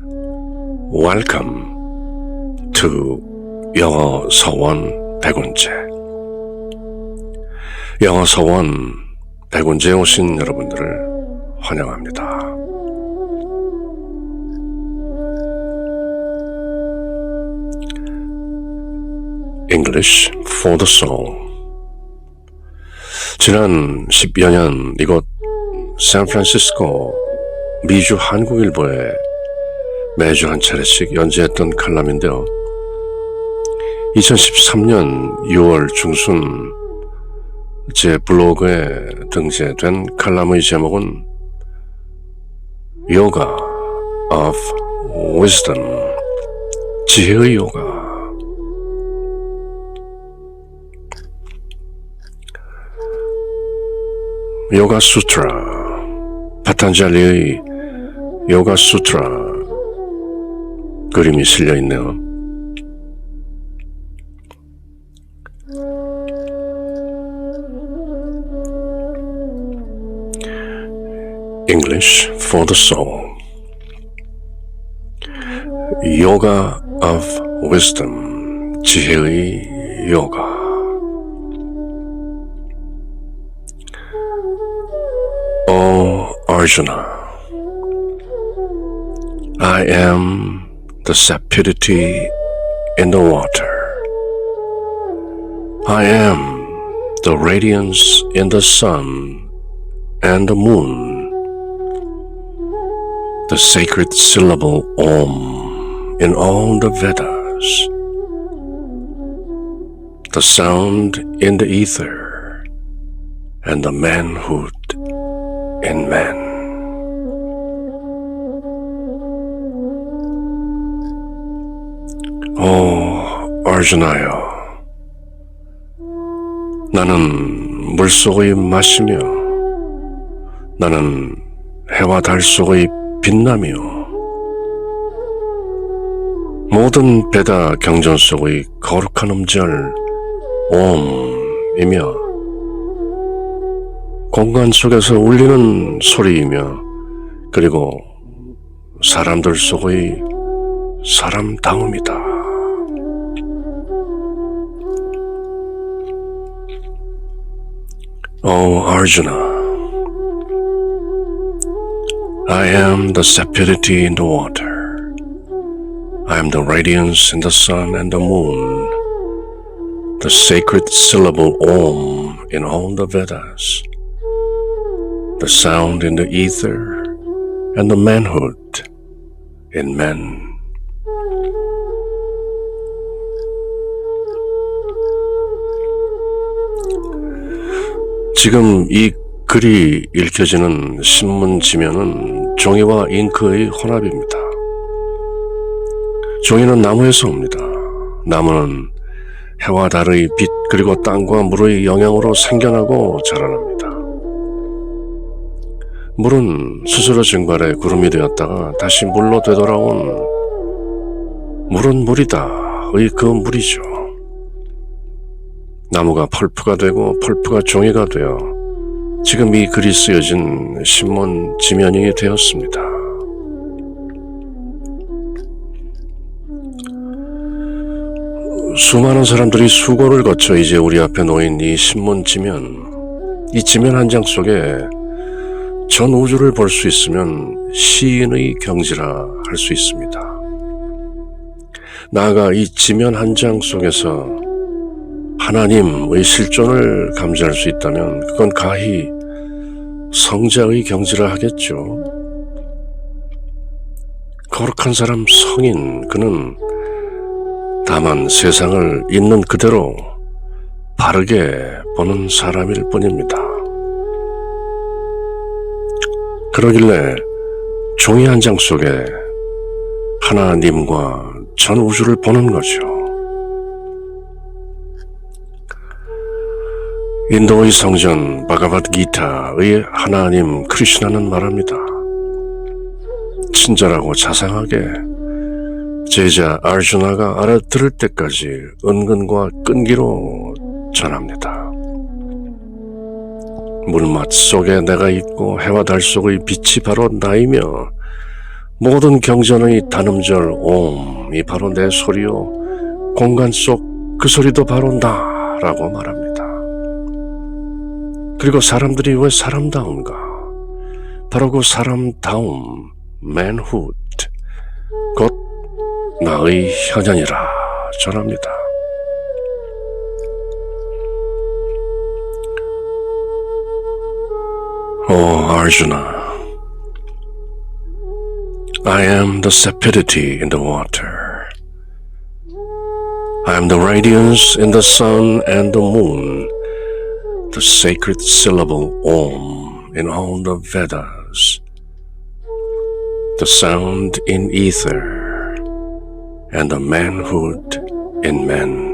Welcome to 영어 서원 백운제. 영어 서원 백운제에 오신 여러분들을 환영합니다. English for the Soul. 지난 10여 년 이곳 샌프란시스코 미주 한국일보에 매주 한 차례씩 연재했던 칼럼인데요. 2013년 6월 중순 제 블로그에 등재된 칼럼의 제목은 요가 of Wisdom 지혜의 요가 요가 수트라 파탄잘리의 요가 수트라 그림이 실려 있네요. English for the soul. Yoga of wisdom. 지혜의 요가. O Arjuna. I am the sapidity in the water. I am the radiance in the sun and the moon. The sacred syllable Om in all the Vedas. The sound in the ether and the manhood in man. 오, 아르주나여. 나는 물속의 맛이며, 나는 해와 달 속의 빛나며, 모든 베다 경전 속의 거룩한 음절, 옴이며, 공간 속에서 울리는 소리이며, 그리고 사람들 속의 사람다움이다. O Arjuna, I am the sapidity in the water. I am the radiance in the sun and the moon, the sacred syllable Om in all the Vedas, the sound in the ether, and the manhood in men. 지금 이 글이 읽혀지는 신문 지면은 종이와 잉크의 혼합입니다. 종이는 나무에서 옵니다. 나무는 해와 달의 빛 그리고 땅과 물의 영향으로 생겨나고 자라납니다. 물은 스스로 증발해 구름이 되었다가 다시 물로 되돌아온 물은 물이다의 그 물이죠. 나무가 펄프가 되고 펄프가 종이가 되어 지금 이 글이 쓰여진 신문 지면이 되었습니다. 수많은 사람들이 수고를 거쳐 이제 우리 앞에 놓인 이 신문 지면, 이 지면 한 장 속에 전 우주를 볼 수 있으면 시인의 경지라 할 수 있습니다. 나아가 이 지면 한 장 속에서 하나님의 실존을 감지할 수 있다면 그건 가히 성자의 경지라 하겠죠. 거룩한 사람 성인 그는 다만 세상을 있는 그대로 바르게 보는 사람일 뿐입니다. 그러길래 종이 한 장 속에 하나님과 전 우주를 보는 거죠. 인도의 성전 바가바드 기타의 하나님 크리슈나는 말합니다. 친절하고 자상하게 제자 아르주나가 알아들을 때까지 은근과 끈기로 전합니다. 물맛 속에 내가 있고 해와 달 속의 빛이 바로 나이며 모든 경전의 단음절 옴이 바로 내 소리요. 공간 속 그 소리도 바로 나라고 말합니다. 그리고 사람들이 왜 사람다운가? 바로 그 사람다움, manhood, 곧 나의 현현이라 전합니다. 오, 아르주나. I am the sapidity in the water. I am the radiance in the sun and the moon, the sacred syllable Om in all the Vedas, the sound in ether, and the manhood in men.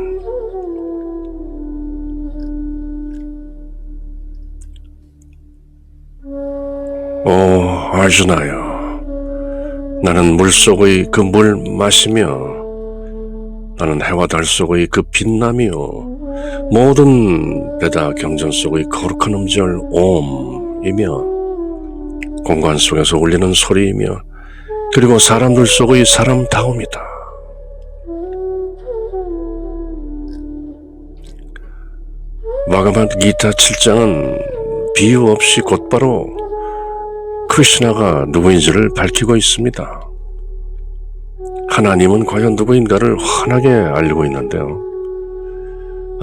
오, 아르주나여. 나는 물속의 그 물 마시며 나는 해와 달 속의 그 빛남이요 모든 배다 경전 속의 거룩한 음절 옴이며 공간 속에서 울리는 소리이며 그리고 사람들 속의 사람다움이다. 마가만 기타 7장은 비유 없이 곧바로 크리스나가 누구인지를 밝히고 있습니다. 하나님은 과연 누구인가를 환하게 알고 있는데요.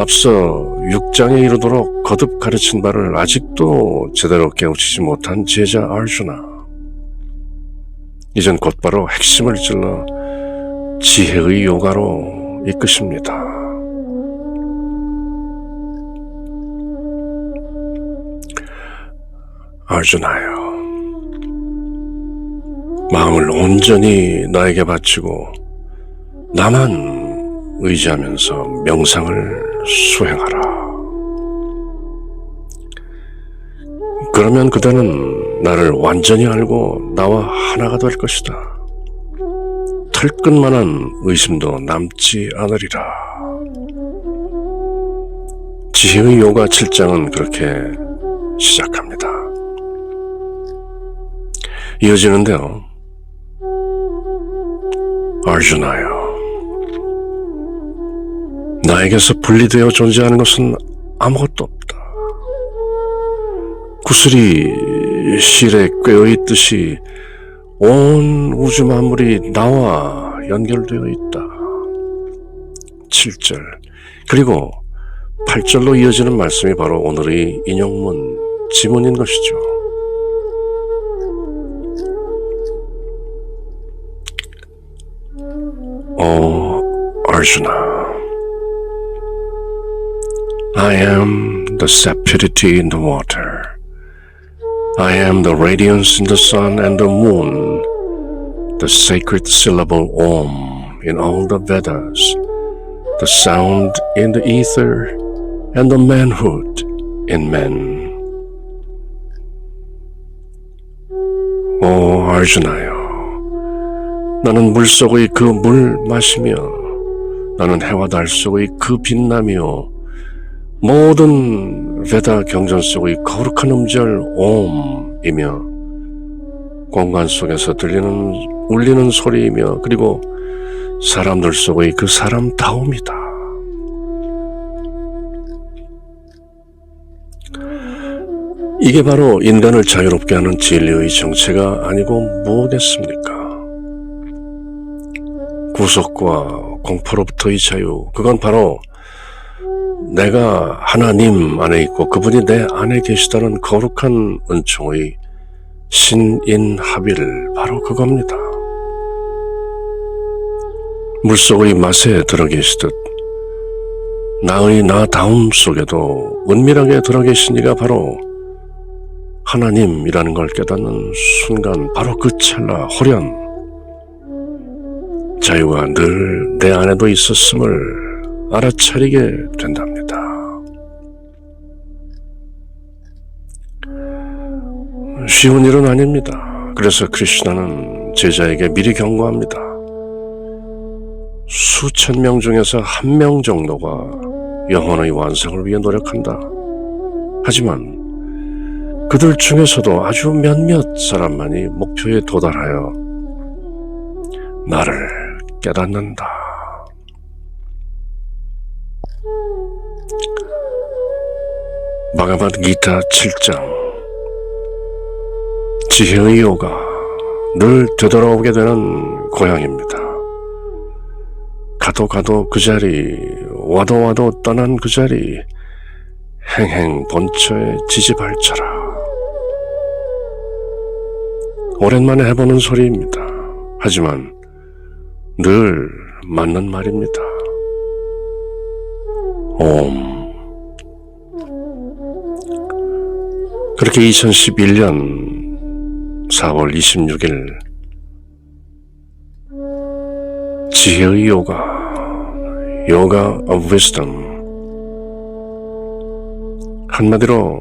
앞서 6장에 이르도록 거듭 가르친 바를 아직도 제대로 깨우치지 못한 제자 아르주나. 이젠 곧바로 핵심을 찔러 지혜의 요가로 이끄십니다. 아르주나요. 마음을 온전히 나에게 바치고 나만 의지하면서 명상을 수행하라. 그러면 그대는 나를 완전히 알고 나와 하나가 될 것이다. 털끝만한 의심도 남지 않으리라. 지혜의 요가 7장은 그렇게 시작합니다. 이어지는데요. 아르주나요. 나에게서 분리되어 존재하는 것은 아무것도 없다. 구슬이 실에 꿰어 있듯이 온 우주 만물이 나와 연결되어 있다. 7절. 그리고 8절로 이어지는 말씀이 바로 오늘의 인용문, 지문인 것이죠. O Arjuna, I am the sapidity in the water. I am the radiance in the sun and the moon, the sacred syllable Om in all the Vedas, the sound in the ether, and the manhood in men. 오 아르주나여 나는 물속의 그 물 마시며 나는 해와 달 속의 그 빛나며 모든 베다 경전 속의 거룩한 음절 옴이며 공간 속에서 들리는 울리는 소리이며 그리고 사람들 속의 그 사람다움이다. 이게 바로 인간을 자유롭게 하는 진리의 정체가 아니고 무엇겠습니까? 구속과 공포로부터의 자유, 그건 바로 내가 하나님 안에 있고 그분이 내 안에 계시다는 거룩한 은총의 신인합일 바로 그겁니다. 물속의 맛에 들어 계시듯 나의 나다움 속에도 은밀하게 들어 계신 이가 바로 하나님이라는 걸 깨닫는 순간 바로 그 찰나 호련 자유가 늘 내 안에도 있었음을 알아차리게 된답니다. 쉬운 일은 아닙니다. 그래서 크리스나는 제자에게 미리 경고합니다. 수천 명 중에서 한 명 정도가 영혼의 완성을 위해 노력한다. 하지만 그들 중에서도 아주 몇몇 사람만이 목표에 도달하여 나를 깨닫는다. 마가바드 기타 7장 지혜의 요가 늘 되돌아오게 되는 고향입니다. 가도 가도 그 자리 와도 와도 떠난 그 자리 행행 본처에 지지발쳐라 오랜만에 해보는 소리입니다. 하지만 늘 맞는 말입니다. 옴 그렇게 2011년 4월 26일 지혜의 요가 요가 of wisdom 한마디로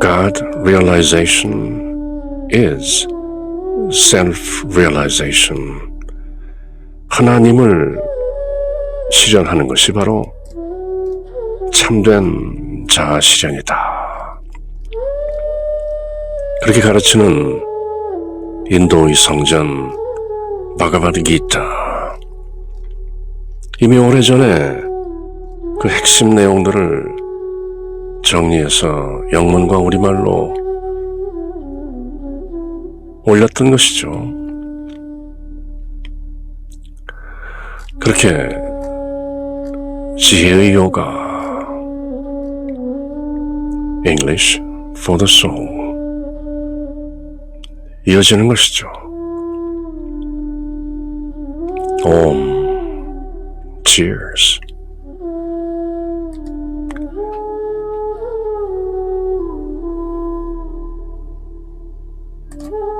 God realization is self realization 하나님을 실현하는 것이 바로 참된 자아 실현이다. 그렇게 가르치는 인도의 성전 바가바드 기타 이미 오래전에 그 핵심 내용들을 정리해서 영문과 우리말로 올렸던 것이죠. 그렇게 지혜의 요가 English for the soul 이어지는 것이죠. 옴, cheers.